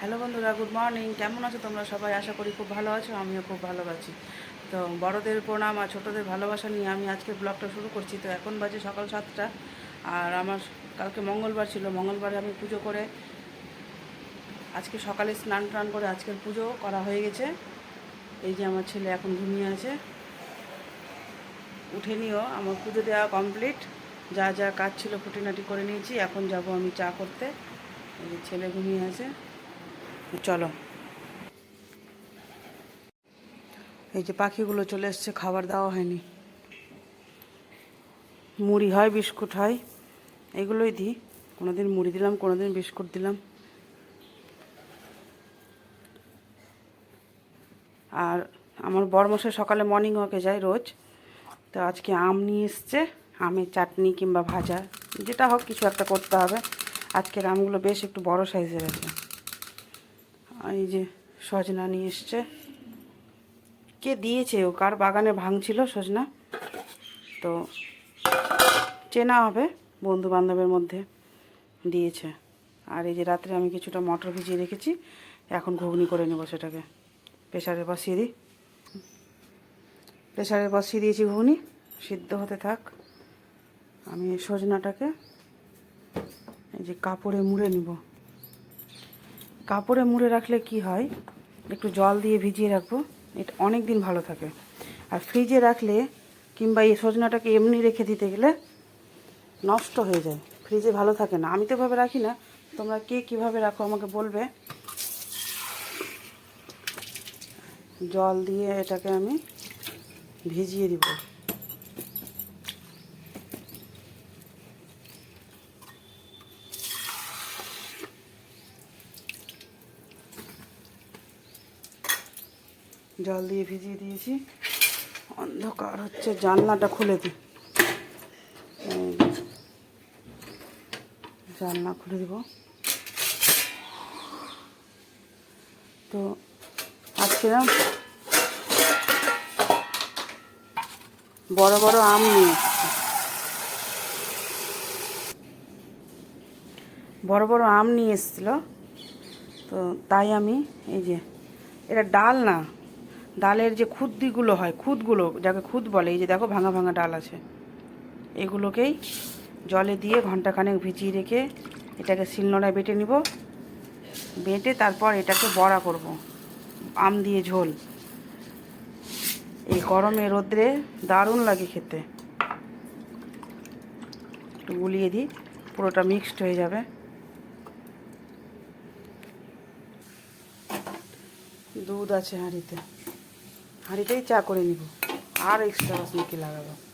Hello বন্ধুরা good morning কেমন আছো তোমরা সবাই? আশা করি খুব ভালো আছো, আমিও খুব ভালো আছি। তো বড়দের প্রণাম আর ছোটোদের ভালোবাসা নিয়ে আমি আজকে ব্লগটা শুরু করছি। তো এখন বাজে সকাল সাতটা, আর আমার কালকে মঙ্গলবার ছিল। মঙ্গলবারে আমি পুজো করে আজকে সকালে স্নান টান করে আজকের পুজো করা হয়ে গেছে। এই যে আমার ছেলে এখন ঘুমিয়ে আছে। উঠে নিও, আমার পুজো দেওয়া কমপ্লিট যা যা কাজ ছিল খুঁটিনাটি করে নিয়েছি। এখন যাব আমি চা করতে। এই যে ছেলে ঘুমিয়ে আছে। চলো। এই যে পাখিগুলো চলে এসছে, খাবার দেওয়া হয়নি। মুড়ি হয়, বিস্কুট হয়, এগুলোই দিই। কোনোদিন মুড়ি দিলাম, কোনোদিন বিস্কুট দিলাম। আর আমার বরমশাই সকালে মর্নিং ওয়াকে যায় রোজ। তো আজকে আম নিয়ে এসছে, আমের চাটনি কিংবা ভাজা, যেটা হোক কিছু একটা করতে হবে। আজকের আমগুলো বেশ একটু বড় সাইজের আছে। এই যে সজনা নিয়ে এসছে। কে দিয়েছে ও? কার বাগানে ভাঙছিল সজনা? তো চেনা হবে বন্ধু বান্ধবের মধ্যে দিয়েছে। আর এই যে রাত্রে আমি কিছুটা মটর ভিজিয়ে রেখেছি, এখন ঘুগনি করে নেব সেটাকে। প্রেশারে বসিয়ে দিই। প্রেশারে বসিয়ে দিয়েছি ঘুগনি, সিদ্ধ হতে থাক। আমি সজনাটাকে এই যে কাপড়ে মুড়ে নিব। কাপড়ে মুড়ে রাখলে কি হয়? একটু জল দিয়ে ভিজিয়ে রাখব। এটা অনেক দিন ভালো থাকে। আর ফ্রিজে রাখলে কিংবা এই সজনাটাকে এমনি রেখে দিতে গেলে নষ্ট হয়ে যায়। ফ্রিজে ভালো থাকে না। আমি তো এভাবে রাখি না। তোমরা কে কীভাবে রাখো আমাকে বলবে? জল দিয়ে এটাকে আমি ভিজিয়ে দিব। জল দিয়ে ভিজিয়ে দিয়েছি। অন্ধকার হচ্ছে, জানলাটা খুলে দিই জানলা খুলে দিব। তো না বড় বড় আম নিয়ে বড় বড় আম নিয়ে এসেছিল। তো তাই আমি, এই যে, এটা ডাল না। ডালের যে খুদ্দিগুলো হয়, খুদগুলো, যাকে খুদ বলে, এই যে দেখো ভাঙা ভাঙা ডাল আছে। এগুলোকেই জলে দিয়ে ঘন্টাখানেক ভিজিয়ে রেখে এটাকে শিলনোড়ায় বেটে নিব। বেটে তারপর এটাকে বড়া করব, আম দিয়ে ঝোল। এই গরমে রোদ্রে দারুণ লাগে খেতে। একটু গুলিয়ে দিই, পুরোটা মিক্সড হয়ে যাবে। দুধ আছে হাঁড়িতে। হাঁড়িতেই চা করে নিব। আর এক্সট্রা কি লাগাবো।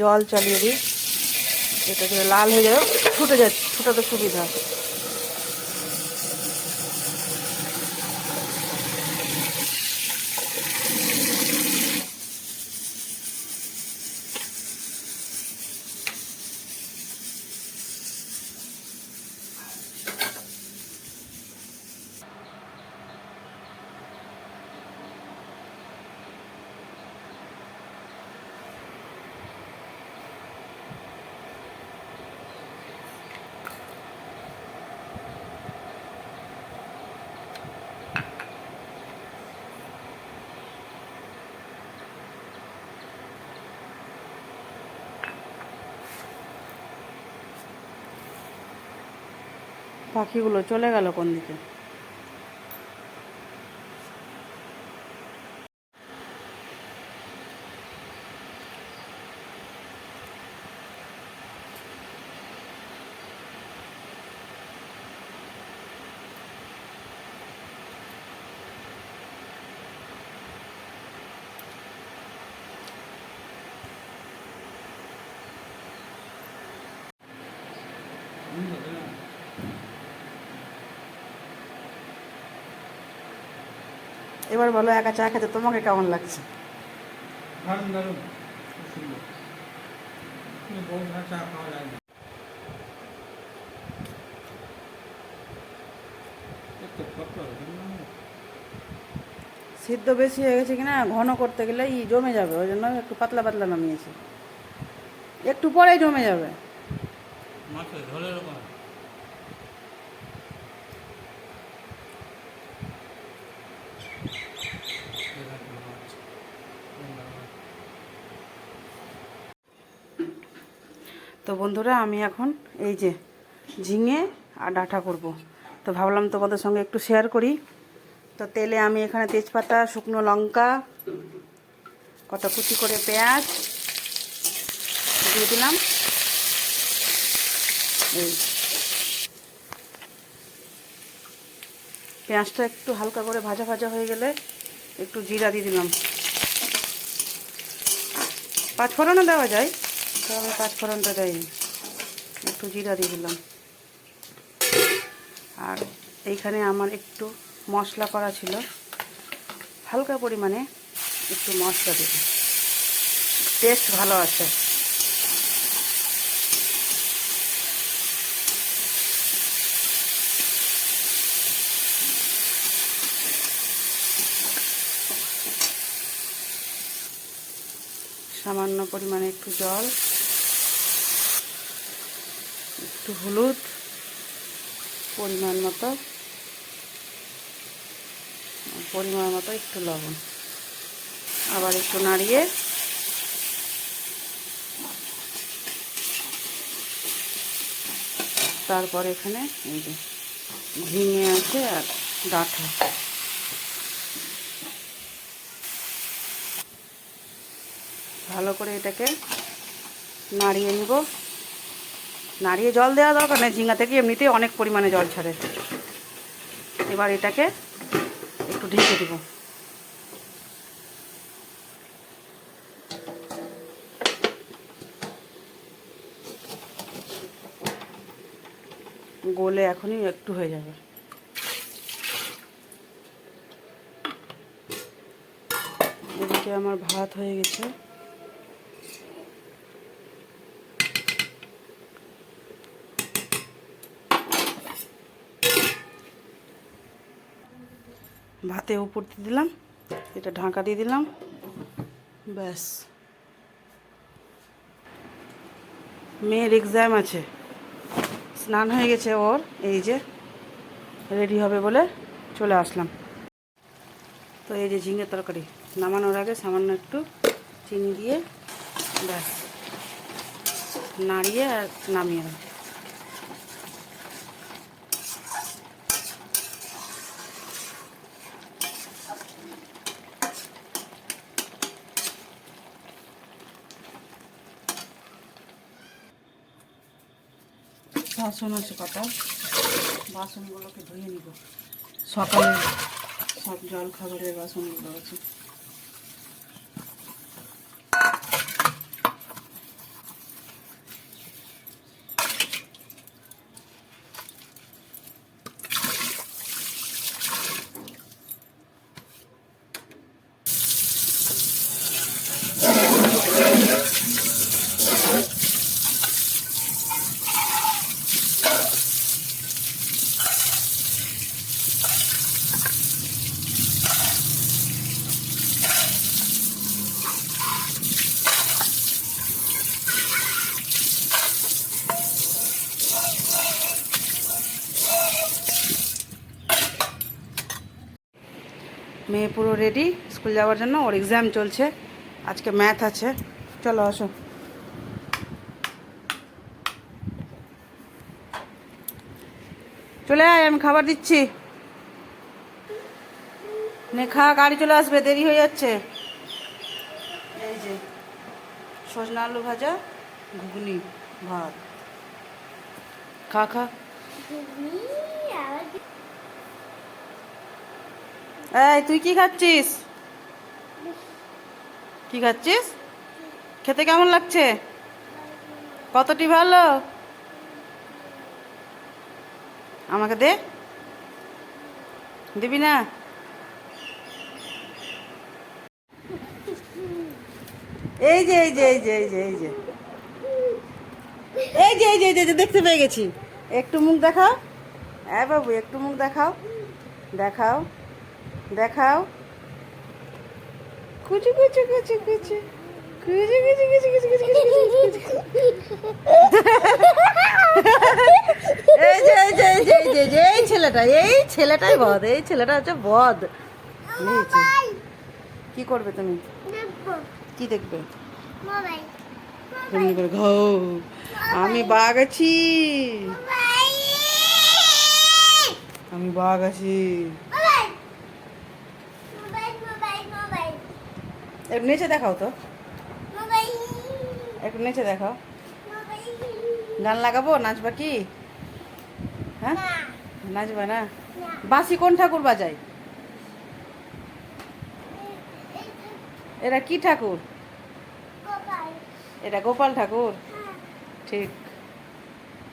জল চালিয়ে দিই। এটা লাল হয়ে যাবে ছুটে যাচ্ছে ছুটাতে সুবিধা। পাখিগুলো চলে গেল কোন দিকে? এবার বলো একা চা খেতে তোমাকে কেমন লাগছে? সিদ্ধ বেশি হয়ে গেছে কিনা ঘন করতে গেলে ই জমে যাবে ওই জন্য একটু পাতলা পাতলা নামিয়েছি। একটু পরেই জমে যাবে। মাছের ঝোলের তো বন্ধুরা, আমি এখন এই যে ঝিঙে আর ডাঁটা করব। তো ভাবলাম তোমাদের সঙ্গে একটু শেয়ার করি। তো তেলে আমি এখানে তেজপাতা, শুকনো লঙ্কা কত কুচি করে পেঁয়াজ দিয়ে দিলাম। এই। পেঁয়াজটা একটু হালকা করে ভাজা ভাজা হয়ে গেলে একটু জিরা দিয়ে দিলাম। পাঁচফোড়নও দেওয়া যায়। তো আমি পাঁচফোড়নটা দেয়নি। একটু জিরা দিয়ে দিলাম। আর এইখানে আমার একটু মশলা করা ছিল। হালকা পরিমাণে একটু মশলা দেব টেস্ট ভালো আছে। সামান্য পরিমাণে একটু জল। একটু হলুদ পরিমাণ মতো পরিমাণ মতো একটু লবণ। আবার একটু নাড়িয়ে তারপর এখানে এই যে ঝিঙে আছে আর ডাঁটা ভালো করে এটাকে নাড়িয়ে নিব। নাড়িয়ে জল দেওয়া দরকার? নেই ঝিঙ্গা থেকে এমনিতেই অনেক পরিমাণে জল ছাড়ে। এবার এটাকে একটু ঢেকে দিব। গোলে এখনই একটু হয়ে যাবে। এদিকে আমার ভাত হয়ে গেছে। ভাতে উপর দিয়ে দিলাম, এটা ঢাকা দিয়ে দিলাম, ব্যাস। মেয়ের এক্সাম আছে। স্নান হয়ে গেছে ওর, এই যে রেডি হবে বলে চলে আসলাম। তো এই যে ঝিঙে তরকারি, নামানোর আগে সামান্য একটু চিনি দিয়ে ব্যাস, নাড়িয়ে আর নামিয়ে দেবো বাসন আছে কটা বাসনগুলোকে ধুয়ে নিব। সকালে সব জল খাবারের বাসনগুলো আছে মেয়ে পুরো রেডি স্কুল যাওয়ার জন্য ওর এক্সাম চলছে। আজকে ম্যাথ আছে। চলো আসো। চলে আয় আমি খাবার দিচ্ছি। নে খা গাড়ি চলে আসবে দেরি হয়ে যাচ্ছে। এই যে সজনা আলু ভাজা ঘুগনি ভাত। খা খা। এই তুই কি খাচ্ছিস? কি খাচ্ছিস? খেতে কেমন লাগছে? কতটি ভালো? আমাকে দে। দিবি না? এই যে এই যে এই যে এই যে এই যে। এই যে এই যে এই যে দেখতে পেয়ে গেছি। একটু মুখ দেখাও। হ্যাঁ বাবু, একটু মুখ দেখাও। দেখাও। দেখাও। কুচু কুচু কুচু কুচু। কুচু কুচু কুচু কুচু কুচু কুচু এই যে এই যে এই যে এই যে এই যে এই ছেলেটা এই ছেলেটাই বদ এই ছেলেটা হচ্ছে বদ কি করবে তুমি? কি দেখবে? এমনি করে আমি বাঘ আছি। আমি বাঘ আছি। একটু নেচে দেখাও তো। একটু নেচে দেখাও। গান লাগাবো? নাচবা কি? হ্যাঁ? নাচবা না? বাঁশি কোন ঠাকুর বাজায়? এরা কি ঠাকুর? এটা গোপাল ঠাকুর? ঠিক।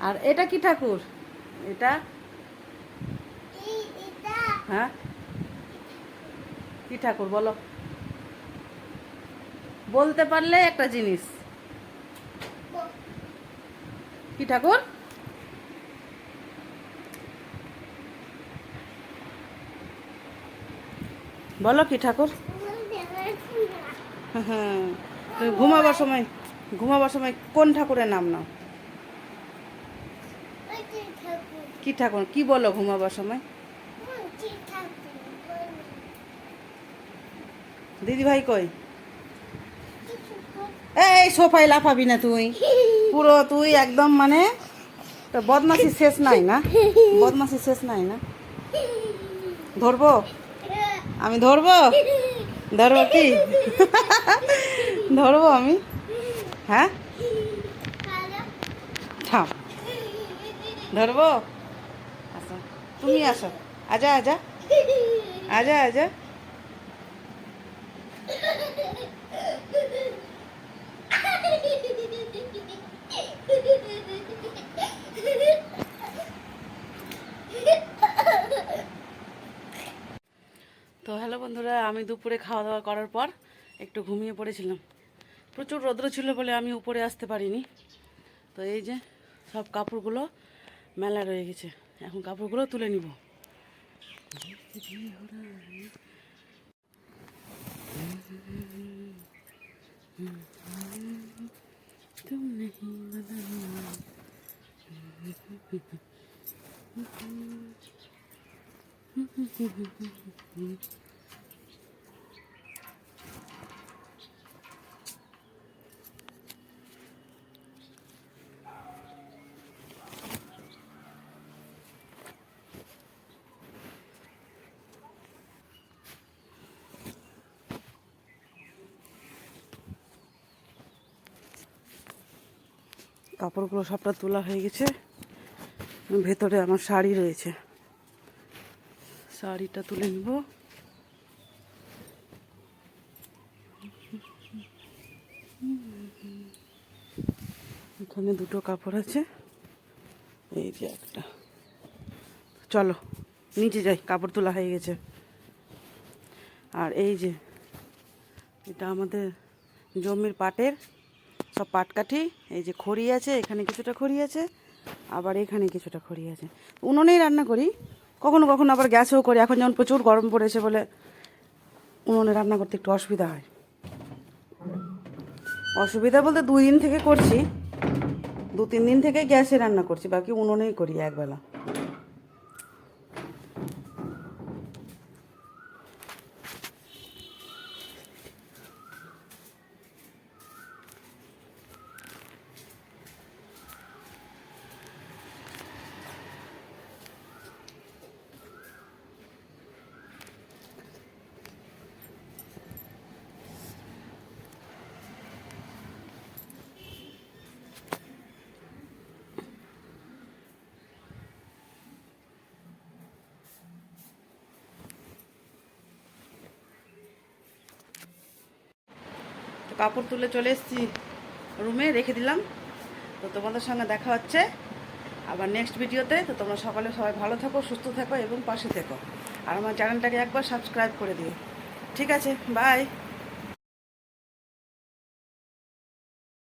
আর এটা কি ঠাকুর? এটা। হ্যাঁ? কি ঠাকুর বলো? বলতে পারলে একটা জিনিস। কি ঠাকুর? বলো কি ঠাকুর? হ্যাঁ তুমি ঘুমাবার সময় ঘুমাবার সময় কোন ঠাকুরের নাম নাও? কি ঠাকুর? কি বলো ঘুমাবার সময়? দিদি ভাই কই? এই সোফায় লাফাবি না তুই। পুরো তুই একদম মানে বদমাসি শেষ নাই না? বদমাসি শেষ নাই না? ধরবো? আমি ধরবো? ধরবো কি? ধরবো আমি? হ্যাঁ? থাম। ধরবো? আসো তুমি আসো। আজা আজা। আজা আজা। তো হ্যালো বন্ধুরা, আমি দুপুরে খাওয়া দাওয়া করার পর একটু ঘুমিয়ে পড়েছিলাম। প্রচুর রৌদ্র ছিল বলে আমি উপরে আসতে পারিনি। তো এই যে সব কাপড়গুলো মেলা রয়ে গেছে। এখন কাপড়গুলো তুলে নিব। तुम কাপড়গুলো সবটা তোলা হয়ে গেছে। ভেতরে আমার শাড়ি রয়েছে। শাড়িটা তুলে নিব। এখানে দুটো কাপড় আছে। এই যে একটা। চলো, নিচে যাই, কাপড় তোলা হয়ে গেছে। আর এই যে, এটা আমাদের জমির পাটের সব পাটকাঠি, এই যে খড়ি আছে, এখানে কিছুটা খড়ি আছে, আবার এখানে কিছুটা খড়ি আছে। উনুনেই রান্না করি। কখনো কখনো আবার গ্যাসেও করি। এখন যেমন প্রচুর গরম পড়েছে বলে উনুনে রান্না করতে একটু অসুবিধা হয়। অসুবিধা বলতে দুই দিন থেকে করছি। দু তিন দিন থেকে গ্যাসে রান্না করছি, বাকি উনুনেই করি একবেলা। কাপড় তুলে চলে এসেছি রুমে, রেখে দিলাম। তো তোমাদের সঙ্গে দেখা হচ্ছে আবার নেক্সট ভিডিওতে। তো তোমরা সকালে সবাই ভালো থাকো, সুস্থ থাকো এবং পাশে থেকো। আর আমার চ্যানেলটাকে একবার সাবস্ক্রাইব করে দিও। ঠিক আছে বাই